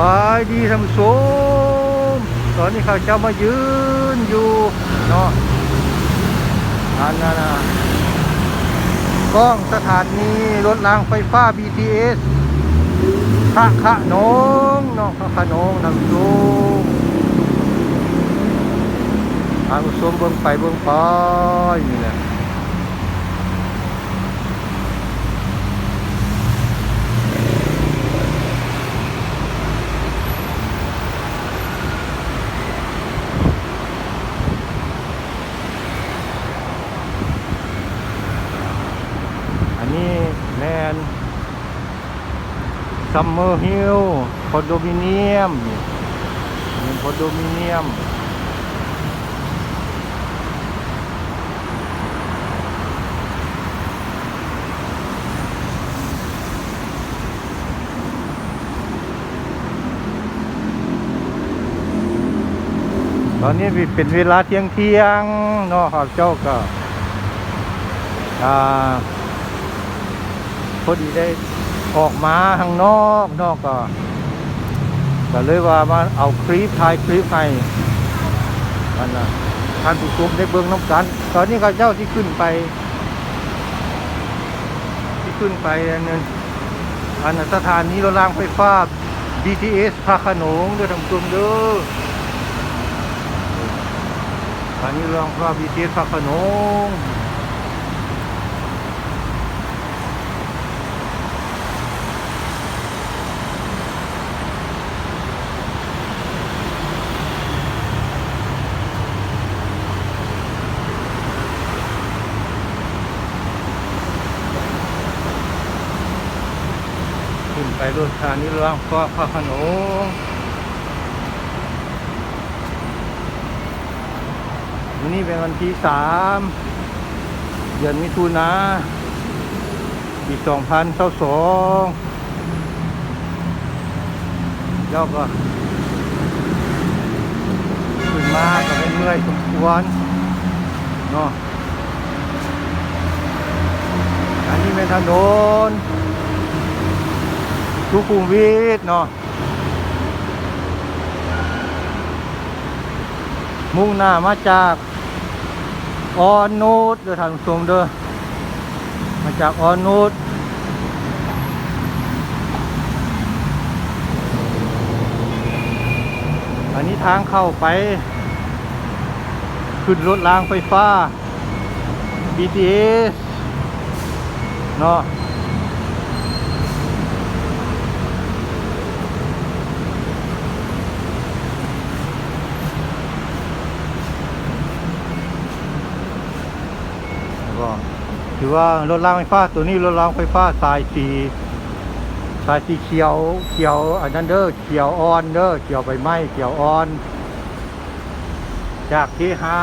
บายดีท่านผู้ชมตอนนี้ข้าเจ้ามายืนอยู่เนาะอันนั้นนะกล้องสถานีรถรางไฟฟ้า BTS พระขะโนงเนาะพระขะนงท่านผู้ชมท่านผู้ชมเบิ่งไปเบิ่งไปนี่แหละ อันนี้ แลนซัมเมอร์ฮิลคอนโดมิเนียมนี่คอนโดมิเนียมตอนนี้เป็นเวลาเที่ยงเที่ยงเนาะครับเจ้าก็อ่า พอดีได้ออกมาข้างนอกนอกก็ก็เลยว่ามาเอาคลิปถ่ายคลิปให้อันนะท่านผู้ชมได้เบิ่งน้ำกัน ตอนนี้ข้าเจ้าที่ขึ้นไป ที่ขึ้นไปอันนั้นอันสถานีรถรางไฟฟ้า BTS พระขนงเด้อท่านผู้ชมเด้ออันนี้เรื่องพระบิเทศพระขนง ขึ้นทางนี้เรื่องพระพระขนงวันนี้เป็นวันที่สามเดือนมิถุนาปีสองพันเท่าสองเจ้าก็ขึ้นมาก็เป็นเมื่อยสมควรเนาะอันนี้เป็นถนน สุขุมวิทเนาะมุ่งหน้ามาจากออนนูดเด้อทานผู้ชมเด้อมาจากออนนูดอันนี้ทางเข้าไป ขึ้นรถรางไฟฟ้า BTS เนาะ แล้วก็ ถือว่ารถรางไฟฟ้า ตัวนี้รถรางไฟฟ้าสายสีสายสีเขียวเขียวอันนั้นเด้อเขียวอ่อนเด้อเขียวใบไม้เขียวอ่อน จากที่ห้า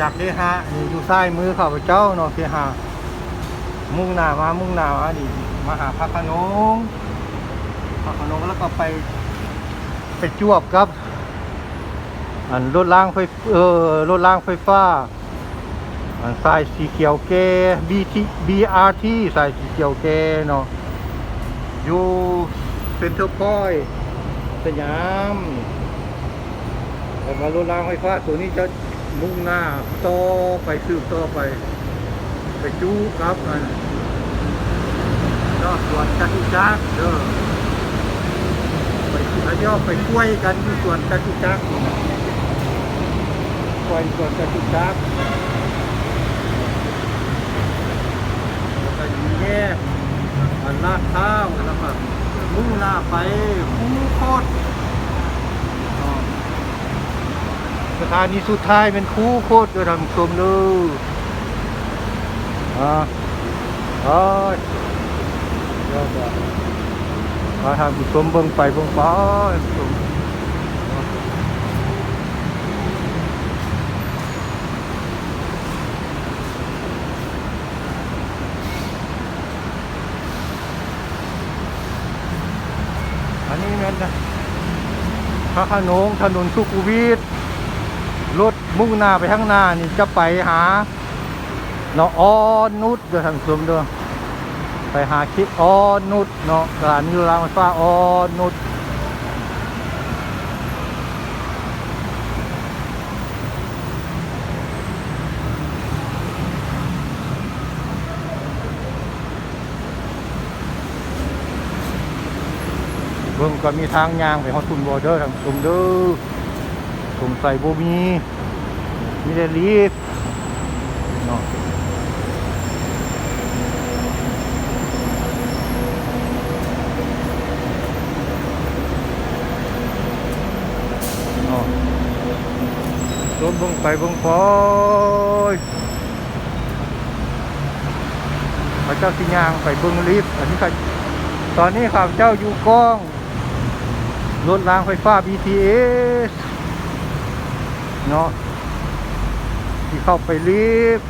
จากที่ห้านี่อยู่ซ้ายมือข้าพเจ้าเนาะที่ห้ามุ่งหน้ามามุ่งหน้ามานี่มาหาพระขนงพระขนงแล้วก็ไปไปจวบครับ อันรถรางไฟเออรถรางไฟฟ้า สายสีเขียวแก่ BT BRT สายสีเขียวแก่เนาะอยู่เซ็นเตอร์พอยต์สยามแต่มารถรางไฟฟ้าตัวนี้จะมุ่งหน้าต่อไปสืบต่อไป ไปจู้ครับอันนอกสวนจตุจักรเด้อไปแล้วย่อไปกล้วยกันที่สวนจตุจักรกล้วยสวนจตุจักร แล้ว ทพอันลาดข้าวแล้วก็มุ่งหน้าไปคูโคตรสถานีสุดท้ายเป็นคูโคตรโดยทางชมเลยอ่าโอ้ยเดี๋ยมาทางชมเบิ่งไปเบิ่งไปชม ม่นนะพระขนงถนนสุขุวิทรถมุ่งหน้าไปข้างหน้านี่จะไปหาเนาะออนนุชเด้อท่างซูมเด้อไปหาคิดออนนุชเนาะสถานีรางไฟฟ้าออนนุ ก็มีทางยางไปฮอดทุนบอร์เดอร์ทางซุมเด้อสงสัยบ่มีมีแต่ลีฟเนาะเนาะรถบิ่งไปบิ่งพอยพระเจ้าสิยางไปบิ่งลิฟต์อันนี้ก็ตอนนี้ข้าพเจ้าอยู่กล้อง รถรางไฟฟ้า BTS เนาะที่เข้าไปลิฟต์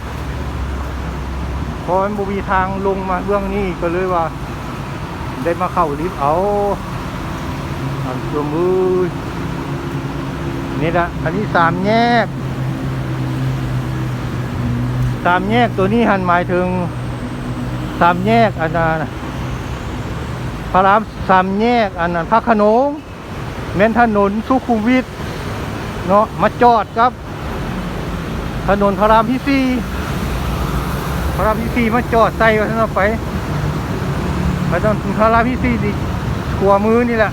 เพราะมันบมีทางลงมาเบื้องนี้ก็เลยว่า ได้มาเข้าลิฟต์เอาอันตัวมือนี่ละอันนี้สามแยกสามแยกตัวนี้หันหมายถึงสามแยกอันนั้นพระรามสามแยกอันนั้นพระขนง เมนถนนสุขุมวิทเนาะมาจอดครับ ถนนพระรามที่สี่พระรามที่สี่มาจอดใส่ไว้ท่านเอาไปไปตอนพระรามที่สี่ดิขวามือนี่แหละ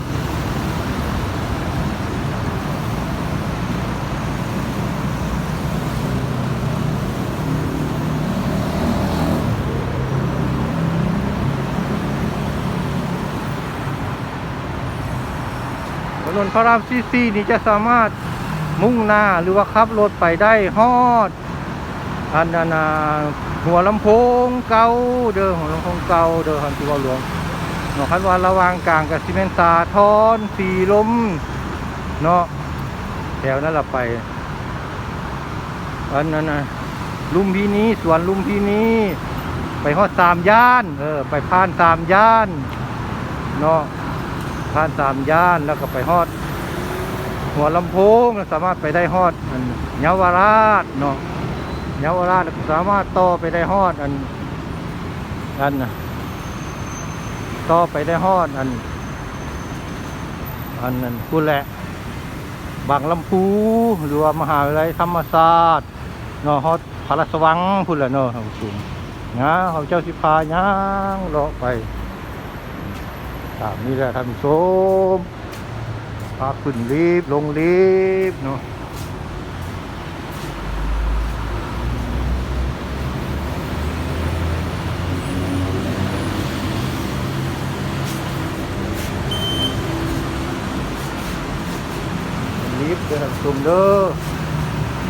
นนพระรามซีซีนี่จะสามารถมุ่งหน้าหรือว่าขับรถไปได้ฮอด อันนั้นนะหัวลำโพงเก่าเด้อหัวลำโพงเก่าเด้อฮันที่ว่าหลวงเนาะคันว่าระวางกลางกับซีเมนต์สาทรสีลมเนาะแถวนั้นละไปอันนั้นนะลุมพินีสวนลุมพินีไปฮอดสามย่าน เออ ไปผ่านสามย่านเนาะ ผ่านสามย่านแล้วก็ไปฮอด หัวลำโพงสามารถไปได้ฮอดอันเยาวราชเนาะเยาวราชสามารถต่อไปได้ฮอดอันอันนะต่อไปได้ฮอดอันอันนั้นพูดแหละบางลำพูหรือว่ามหาวิทยาลัยธรรมศาสตร์เนาะฮอดพระราชวังพูดแหละเนาะสูงนะเขาเจ้าสิพาย่างเลาะไป ตามนี้แหละท่านผู้ชมพาขึ้นลิฟต์ลงลิฟต์เนาะลิฟต์เด้อท่านผู้ชมเด้อ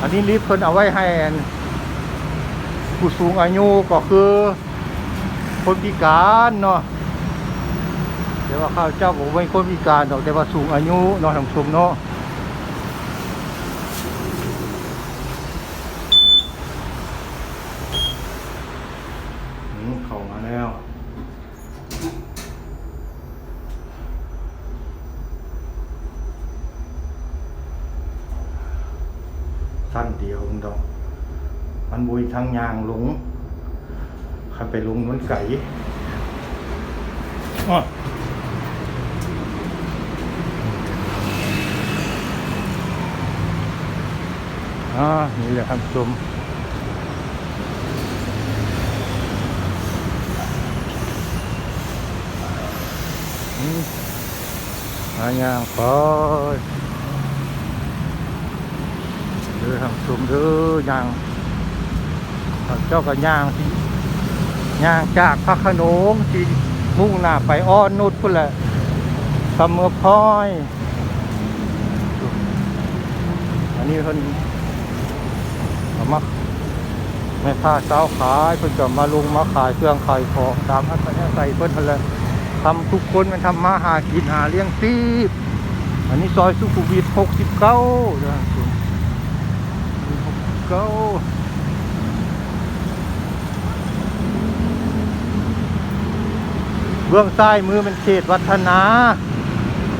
อันนี้ลิฟต์เพิ่นเอาไว้ให้ผู้สูงอายุก็คือคนพิการเนาะ เดี๋ยวว่าข้าวเจ้าผมเป็นคนพิการดอกแต่ว่าสูงอายุนอนทางชมเนาะอืมเข้ามาแล้วสั้นเดียวมึงดอก มันบุยทางยางหลงขันไปลงมันไก่อ้อ อ่านี่แหละครับชมอืมอาย่างปอยเดือทำชมเด้อยางเจ้ากับยางที่ยางจากพระขนงที่มุ่งหน้าไปอ้อนนุดพุ่นแหละสมอพอย อันนี้เพิ่น มาแม่ค้าเช้าขายเพิ่นก็มาลงมาขายเครื่องขายของตามอัธยาศัยเพิ่นนั่นแหละทำทุกคนมันทำมาหากินหาเลี้ยงชีพอันนี้ซอยสุขุมวิท69เด้อ69เบื้องซ้ายมือเป็นเขตวัฒนา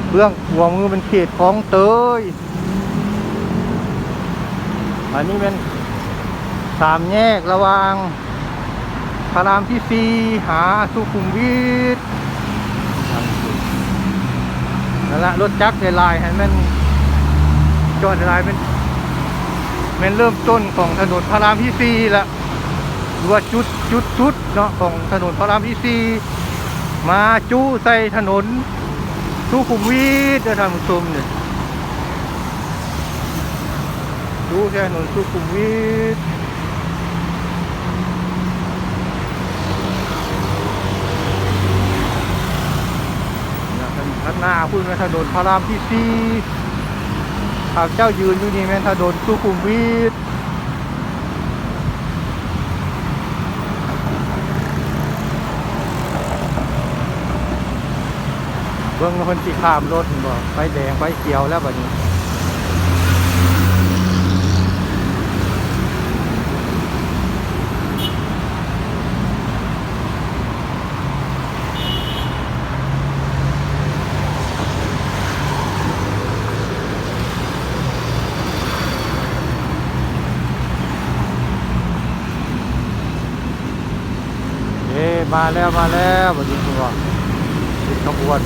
เบื้องขวามือเป็นเขตของเตย อันนี้เป็น สามแยกระหว่างพระรามที่สี่หาสุขุมวิทนั่นละรถจักรในลายให้มันจอดในลายเป็นเป็นเริ่มต้นของถนนพระรามที่สี่ละหรือว่าจุดจุดจุดเนาะของถนนพระรามที่สี่มาจู้ใส่ถนนสุขุมวิทเด้อท่านผู้ชมเนี่ยจู้ใส่ถนนสุขุมวิท ข้าง หน้าพูดแม่นถนนพระรามที่สี่หากเจ้ายืนอยู่นี่แม่นถนนสุขุมวิทเบิ่งคนที่ข้ามรถบ่ไฟแดงไฟเขียวแล้วแบบนี้ มาแล้วมาแล้วบัดนี้คุณว่าติดขบวน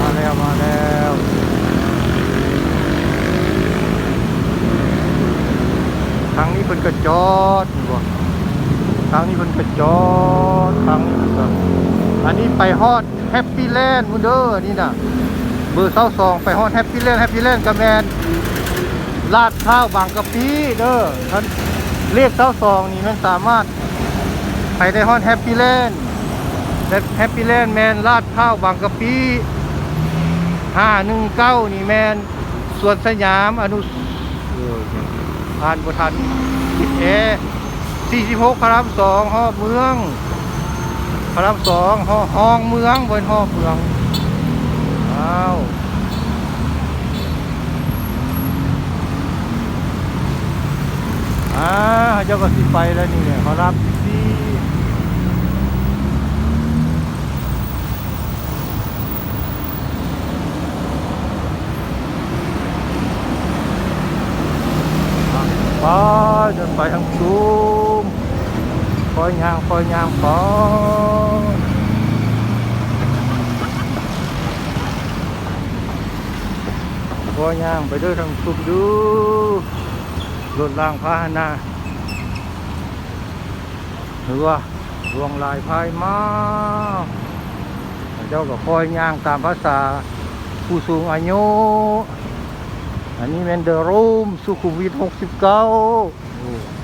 มาแล้วมาแล้วทางนี้เพิ่นก็จอดคุณว่ทางนี้เพิ่นก็จอดทางนี้เพิ่นก็อันนี้ไปฮอดแฮปปี้แลนด์มุนเด้อนี่นะเบอร์เศร้าสองไปฮอดแฮปปี้แลนด์แฮปปี้แลนด์กระแมนลาดข้าวบางกะปิเด้อท่านเลขเศร้าสองนี่มันสามารถ ไปได้ฮอนแฮปปี้แลนด์และแฮปปี้แลนด์แมนลาดข้าวบางกะปิห้าหนึ่งเก้านี่แมนสวนสยามอนุสเออผ่านบทันติดเอสี่สิบหกพระรามสองห้อเมืองพระรามสองห้อห้องเมืองบนห้อเมืองอ้าวอ่าเจ้าก็สิไปแล้วนี่เนี่ยพระรามสี่ ไปเดินไปทางชุมคอยยางคอยยางคอยคอยยางไปเด้วยทางชุมดูรถรางพาหนะหรือว่าดวงลายพายมาเจ้าก็คอยยางตามภาษาผู้สูงอายุ อันนี้เป็นเดอะรูมสุขุมวิท69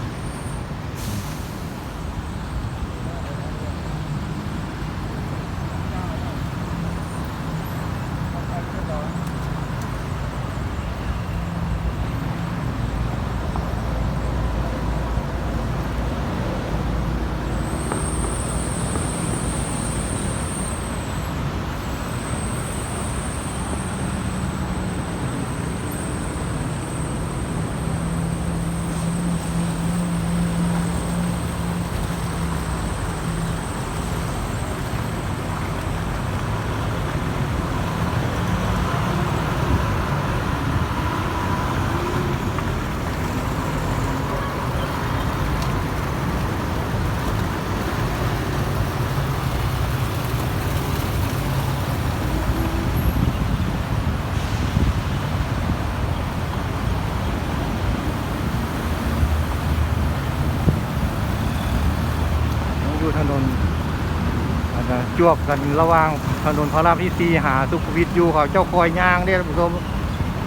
วบกันระหว่างถนนพระรามที่สี่หาสุขวิทอยู่เขาเจ้าคอยย่างเนี่ยท่านผู้ชม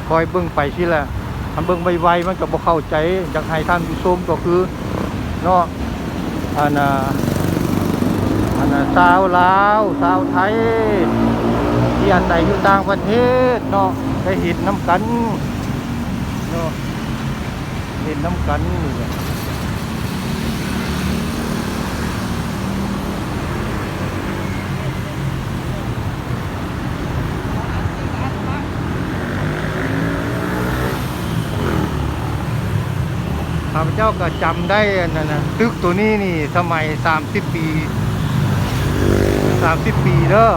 คอยเบิ่งไปสิแหละทำเบิ่งไวๆมันก็บ่เข้าใจอยากให้ท่านผู้ชมก็คือเนาะอันน่ะอันน่ะสาวลาวสาวไทย ที่อาศัยอยู่ต่างประเทศเนาะได้เห็นน้ำกันเนาะเห็นน้ำกันนี่ ข้าพเจ้าก็จำได้นนั่นนะตึกตัวนี้นี่สมัยสามสิบปีสามสิบปีเด้อ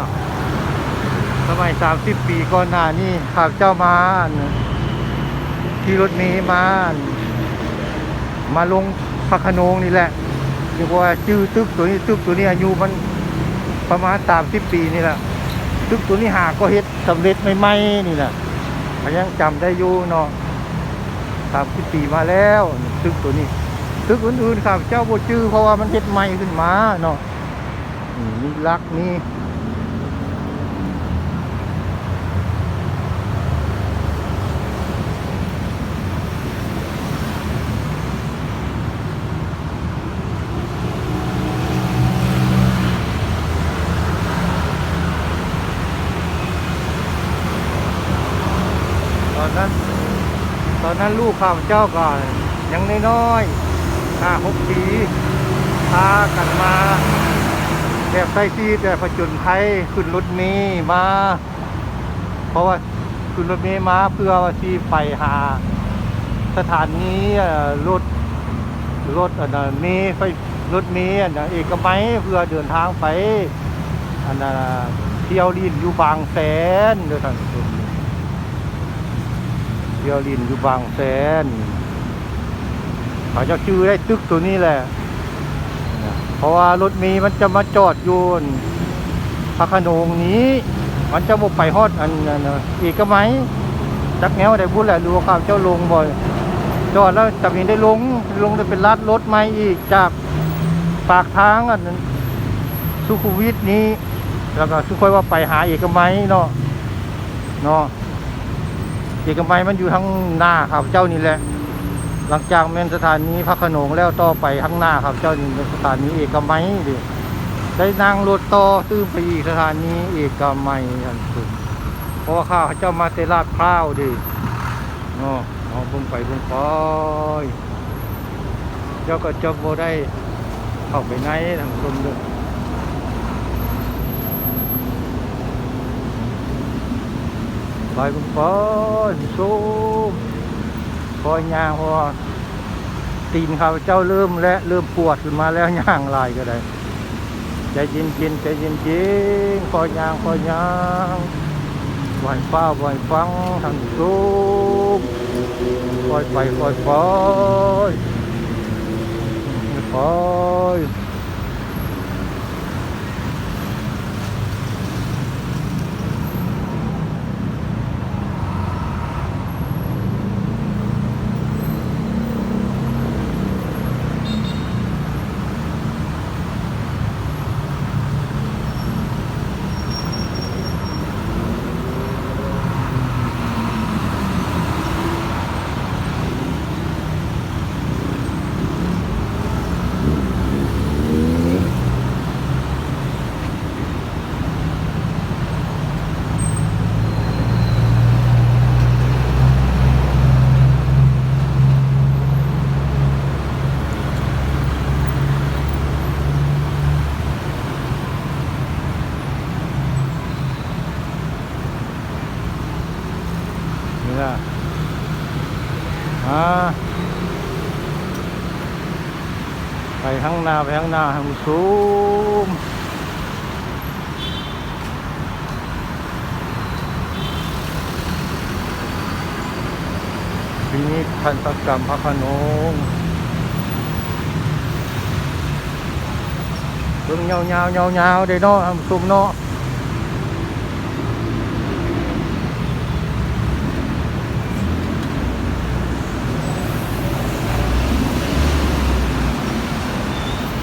สมัยสามสิบปีก่อนหน้านี้ข้าพเจ้ามาที่รถเมล์มามาลงพระขนงนี่แหละเรียกว่าชื่อตึกตัวนี้ตึกตัวนี้อายุมันประมาณสามสิบปีนี่แหละตึกตัวนี้หาก็เฮ็ดสำเร็จใหม่ๆนี่แหละยังจำได้อยู่เนาะ สามสิบปีมาแล้วตึกตัวนี้ตึกอื่นๆครับ เจ้าบ่ชื่อเพราะว่ามันเฮ็ดใหม่ขึ้นมาเนาะนี่มีลักนี่ อนนั้นลูกข้าพเจ้าก็ยังน้อยๆห้าหกปีพากันมาแบบไซซีแต่ผจญภัยขึ้นรถเมล์มา เพราะว่าขึ้นรถเมล์มาเพื่อว่าที่ไปหา สถานีเอ่อรถรถอันนั้นเมล์ไฟรถเมล์อันนั้นเอกมัยเพื่อเดินทางไปอันนั้นเที่ยวลินอยู่บางแสนเด้อท่าน ผู้ชมเดียวลินอยู่บางแสนเขาจะชื่อได้ตึกตัวนี้แหละ เพราะว่ารถมีมันจะมาจอดอยู่พระขนงนี้ มันจะบกไปฮอดอันนั้นอีกก็ไหมจักแนวได้บุญแหละดูว่าข้าวเจ้าลงบ่อยจอดแล้วจะมีได้ลงลงจะเป็นลัดรถไหมอีกจากปากทางอันนั้นสุขุวิทนี้ แล้วก็ทุกคนว่าไปหาเอกมัยเนาะเนาะ เอกมัยมันอยู่ทางหน้าครับเจ้านี่แหละ หลังจากแม่นสถานีพระขนงแล้วต่อไปข้างหน้าครับเจ้านี่เป็นสถานีเอกมัยดิได้นั่งรถต่อตื้มไปอีกสถานีเอกมัยทันสุดเพราะว่าข้าเจ้ามาเตลาดพร้าวดิเนาะเอาบุ้งไปบุ้งไปเจ้าก็จะโบได้เข้าไปในทางชมด้วย ไปคุณปอนสู้คอยย่างพอตีนข้าเจ้าเริ่มและเริ่มปวดขึ้นมาแล้วย่างลายก็ได้ใจเย็นเย็นใจเย็นเย็นคอยย่างคอยย่างบ่อยฟ้าบ่อยฟังทางสู้คอยไปคอยไปคอย นี่ละอ่าไปข้าง หน้าไปข้างหน้าให้มันสูงทีนี้ทันตกรรมพระพนงเบิ่งยาวๆยาวๆได้เนาะให้มันสูงเนาะ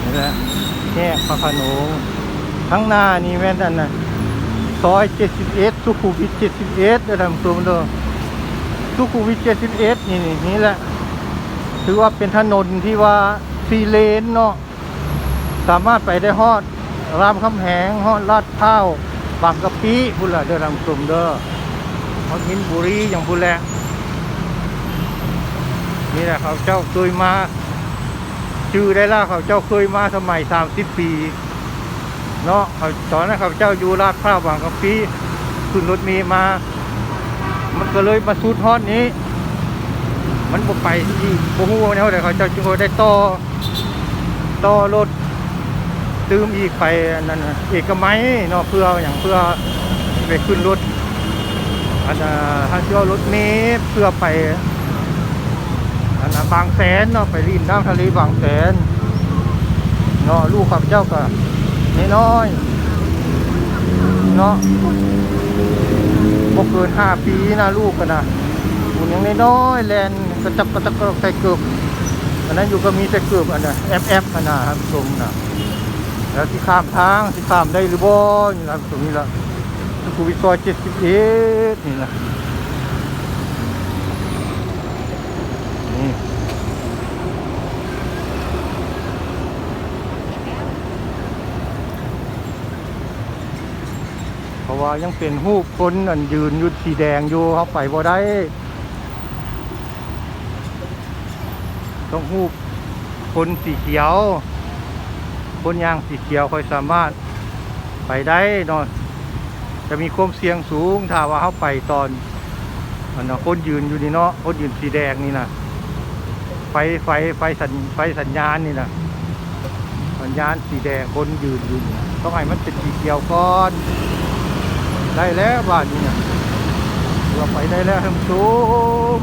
นี่แหละแยกพ ระขนงข้างหน้านี่แม่นอันน่ะซอย71สุขุมวิท71เด้อท่านผู้ชมเด้อสุขุมวิท71นี่นี่นี่แหละ ถือว่าเป็นถนนที่ว่าซีเลนเนาะสามารถไปได้ฮอดรามคำแหงฮอดลาดพร้าบางกะปิพุ่นล่ะเด้อท่านผู้ชมเด้อฮอดมินบุรีอย่างพุ่นและนี่แหละครับเจ้าเคยมา ชื่อได้ล่าเขาเจ้าเคยมาสมัยสามสิบปี เนาะเขาตอนนั้นเขาเจ้าอยู่ลาดพร้าวบางกะปิขึ้นรถมีมา มันก็เลยมาสูดฮอดนี้ มันบ่ไปที่บ่ฮู้ว่าแนวใดเขาเจ้าจึงได้ต่อต่อรถตืมอีกไปนั่นเอกมัยเนาะเพื่ออย่างเพื่อไปขึ้นรถอันน่ะถ้าเชื่อรถเมล์เพื่อไป บางแสนเนาะไปริมน้ำทะเลบางแสนเนาะลูกข้าพเจ้าก็น้อยเนาะบ่เกินห้าปีนะลูกกันนะหุ่นยังน้อยแลนกระจับกระจับกระใส่เกือบอันนั้นอยู่ก็มีแต่เกือบอันน่ะแอฟแอฟอันน่ะครับชมนะแล้วที่ข้ามทางที่ข้ามได้หรือบ่นี่นะครับตรงนี้ละสุขุมวิซอยเจ็ดสิบเอ็ดนี่นะนี่ เพราะ ว่ายังเป็นหูปคนอันยืนอยุดสีแดงอยู่เขาไปบ่ได้ ต้องหูปคนสีเขียว คนยางสีเขียวค่อยสามารถไปได้นอนจะมีความเสี่ยงสูงถ้าว่าเขาไปตอนอันนะคนยืนอยู่นี่เนาะคนยืนสีแดงนี่นะไฟไฟไฟสัญไฟสัญญาณนี่นะสัญญาณสีแดงคนยืนอยู่นี่ต้องให้มันเป็นสีเขียวก่อน ได้แล้วบ้านนี้เนี่ยเราไปได้แล้วท่านผู้ชม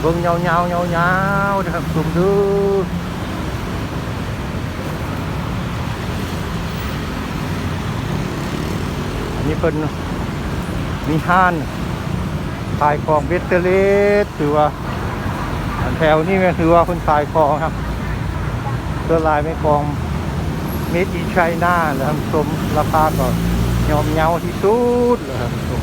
เบิ่งยาวๆยาวๆเด้อท่านผู้ชมดูอันนี้เป็นมีห้าน ขายของเบสเตอร์เลสถือว่าแถวนี้ก็ถือว่าคนขายของครับเสื้อลายไม่กองเมดอีไชน่าเลยครับชมราคาก็ยอมเยาที่สุดเลยครับชม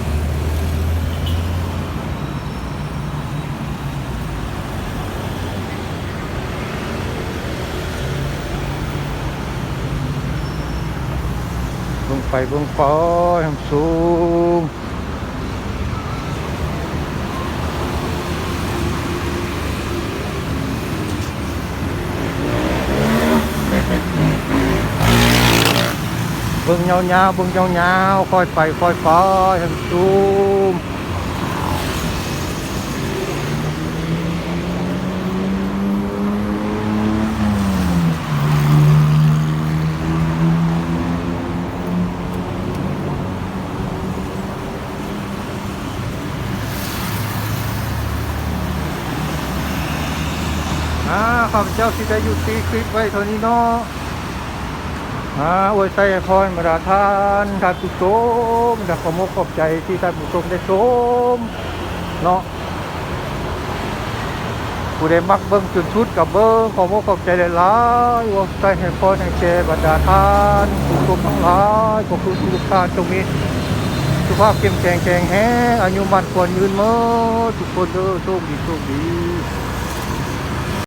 เบิ่งไปเบิ่งไปทำสูง เบิ่งยาวๆเบิ่งยาวๆค่อยไปค่อยไปให้มันซูมอ่าข้าพเจ้าที่ได้หยุดตีคลิปไว้เท่านี้เนาะ อาอวยใจพรมาดาทานท่านผู้ชมอยากขอมกขอบใจที่ท่านผู้ชมได้ชมเนาะผู้ใดมักเบิ้งจุดชุดกับเบิ้งขอมกขอบใจหลายๆอวยใจให้พรให้แก่บรรดาทานผู้ชมทั้งหลายขอบคุณทุกท่านตรงนี้สุขภาพเข้มแข็งแข็งแรงอายุมันควรยืนเมื่อทุกคนเด้อโชคดีโชคดี